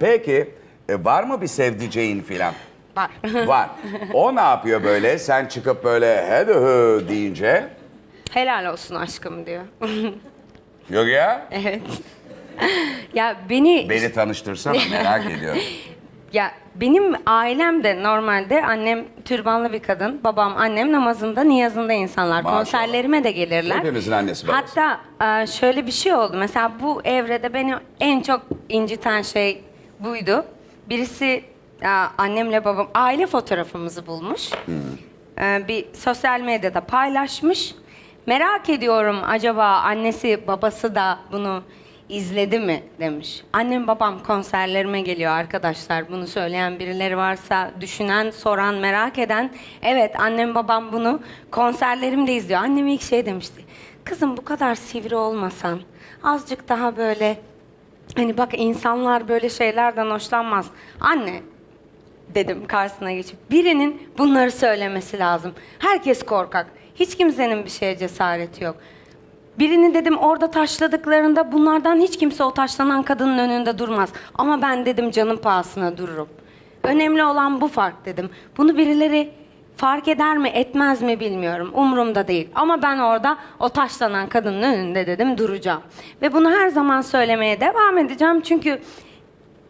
Peki e, var mı bir sevdiceğin filan? Var. Var. O ne yapıyor böyle? Sen çıkıp böyle hadi hı deyince. Helal olsun aşkım diyor. Yok ya. evet. ya beni Beni tanıştırsana merak ediyorum. ya benim ailem de normalde annem türbanlı bir kadın, babam annem namazında, niyazında insanlar. Maşallah. Konserlerime de gelirler. Hepimizin annesi babası. Hatta e, şöyle bir şey oldu. Mesela bu evrede beni en çok inciten şey buydu. Birisi annemle babam aile fotoğrafımızı bulmuş. E, bir sosyal medyada paylaşmış. Merak ediyorum acaba annesi babası da bunu izledi mi demiş. Annem babam konserlerime geliyor arkadaşlar. Bunu söyleyen birileri varsa düşünen, soran, merak eden. Evet annem babam bunu konserlerimde izliyor. Annem ilk şey demişti. Kızım bu kadar sivri olmasan azıcık daha böyle hani bak insanlar böyle şeylerden hoşlanmaz. Anne dedim karşısına geçip. Birinin bunları söylemesi lazım. Herkes korkak. Hiç kimsenin bir şeye cesareti yok. Birini dedim orada taşladıklarında bunlardan hiç kimse o taşlanan kadının önünde durmaz. Ama ben dedim canım pahasına dururum. Önemli olan bu fark dedim. Bunu birileri fark eder mi etmez mi bilmiyorum. Umurumda değil. Ama ben orada o taşlanan kadının önünde dedim duracağım. Ve bunu her zaman söylemeye devam edeceğim. Çünkü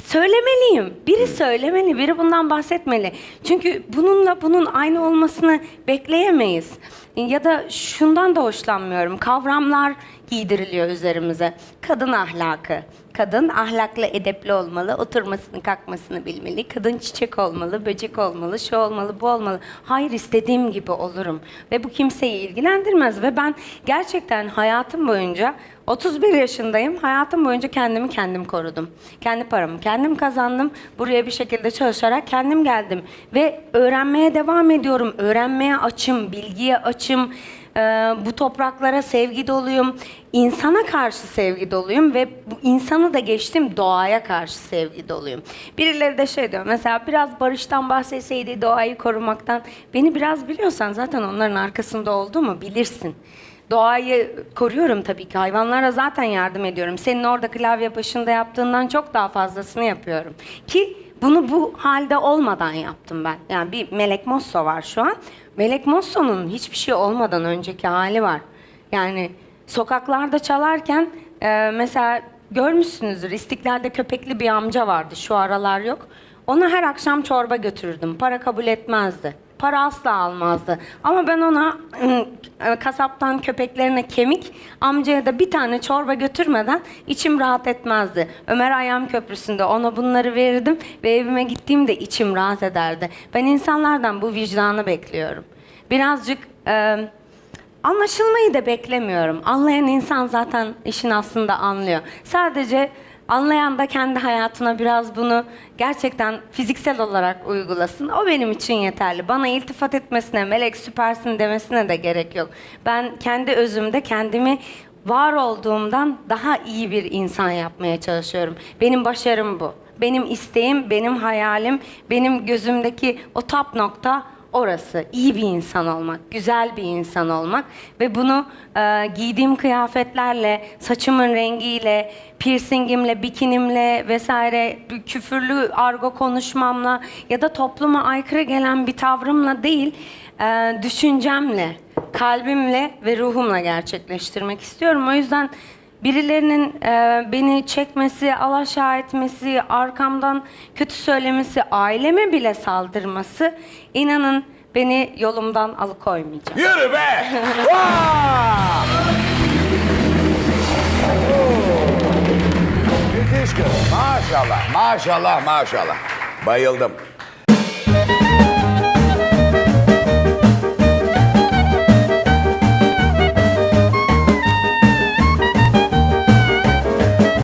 Söylemeliyim. Biri söylemeli, biri bundan bahsetmeli. Çünkü bununla bunun aynı olmasını bekleyemeyiz. Ya da şundan da hoşlanmıyorum. Kavramlar giydiriliyor üzerimize. Kadın ahlakı. Kadın ahlaklı, edepli olmalı, oturmasını, kalkmasını bilmeli. Kadın çiçek olmalı, böcek olmalı, şu olmalı, bu olmalı. Hayır istediğim gibi olurum. Ve bu kimseyi ilgilendirmez. Ve ben gerçekten hayatım boyunca 31 yaşındayım. Hayatım boyunca kendimi kendim korudum. Kendi paramı kendim kazandım. Buraya bir şekilde çalışarak kendim geldim. Ve öğrenmeye devam ediyorum. Öğrenmeye açım, bilgiye açım. Ee, bu topraklara sevgi doluyum. İnsana karşı sevgi doluyum ve bu insanı da geçtim doğaya karşı sevgi doluyum. Birileri de şey diyor mesela biraz barıştan bahsetseydi doğayı korumaktan. Beni biraz biliyorsan zaten onların arkasında olduğumu bilirsin. Doğayı koruyorum tabii ki. Hayvanlara zaten yardım ediyorum. Senin orada klavye başında yaptığından çok daha fazlasını yapıyorum. Ki bunu bu halde olmadan yaptım ben. Yani bir Melek Mosso var şu an. Melek Mosso'nun hiçbir şey olmadan önceki hali var. Yani sokaklarda çalarken e, mesela görmüşsünüzdür İstiklal'de köpekli bir amca vardı. Şu aralar yok. Ona her akşam çorba götürürdüm. Para kabul etmezdi. Para asla almazdı. Ama ben ona kasaptan köpeklerine kemik, amcaya da bir tane çorba götürmeden içim rahat etmezdi. Ömer Ayam Köprüsü'nde ona bunları verirdim ve evime gittiğimde içim rahat ederdi. Ben insanlardan bu vicdanı bekliyorum. Birazcık e, anlaşılmayı da beklemiyorum. Anlayan insan zaten işin aslında anlıyor. Sadece Anlayan da kendi hayatına biraz bunu gerçekten fiziksel olarak uygulasın. O benim için yeterli. Bana iltifat etmesine, melek süpersin demesine de gerek yok. Ben kendi özümde kendimi var olduğumdan daha iyi bir insan yapmaya çalışıyorum. Benim başarım bu. Benim isteğim, benim hayalim, benim gözümdeki o top nokta orası. İyi bir insan olmak, güzel bir insan olmak ve bunu e, giydiğim kıyafetlerle, saçımın rengiyle, piercingimle, bikinimle vesaire küfürlü argo konuşmamla ya da topluma aykırı gelen bir tavrımla değil, e, düşüncemle, kalbimle ve ruhumla gerçekleştirmek istiyorum. O yüzden birilerinin e, beni çekmesi, alaşağı etmesi, arkamdan kötü söylemesi, aileme bile saldırması inanın beni yolumdan alıkoymayacak. Yürü be! Vaa! Müthiş kız. Maşallah, maşallah, maşallah. Bayıldım.